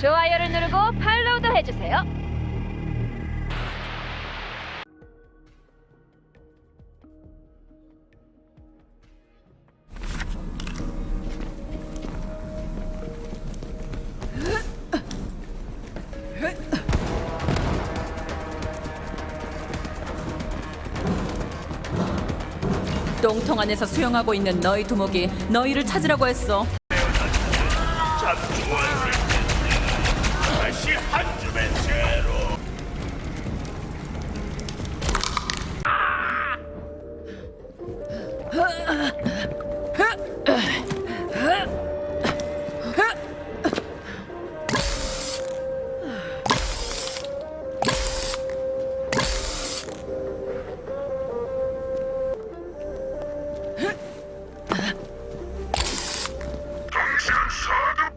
좋아요를 누르고 팔로우도 해주세요. 똥통 안에서 수영하고 있는 너희 두목이 너희를 찾으라고 했어. 다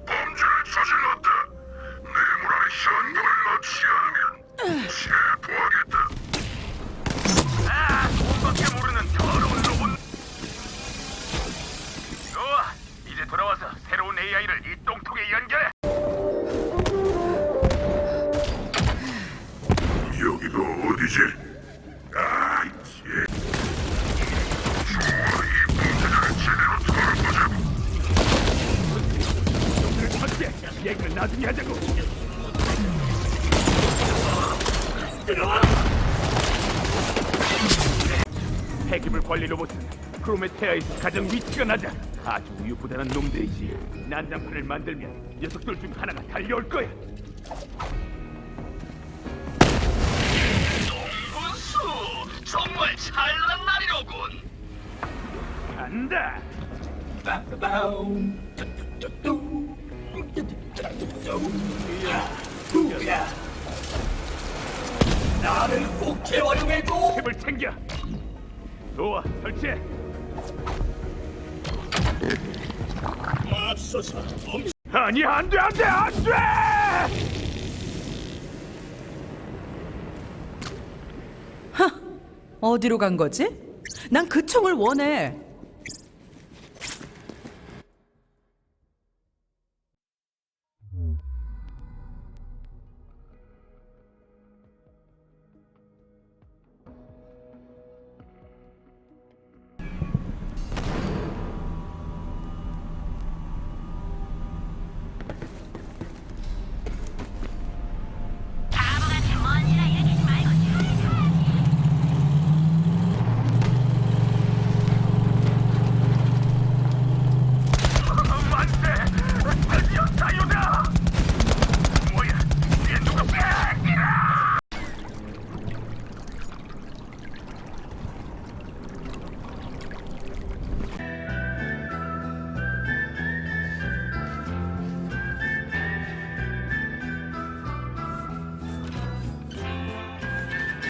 범죄를 저질렀다. 뇌물의 현금을 넣지 않으면 얘기를 나중에 하자고. 폐기물 관리 로봇은 프로메테아에서 가장 위치가 낮아 아주 우유부단한 놈들이지. 난장판을 만들면 녀석들 중 하나가 달려올 거야. 동분수 정말 찬란한 날이로군. 간다 나를 꼭 재활용해줘 팁을 챙겨 좋아 설치해 맙소사 아니 안돼 안돼 안돼 어디로 간 거지? 난 그 총을 원해.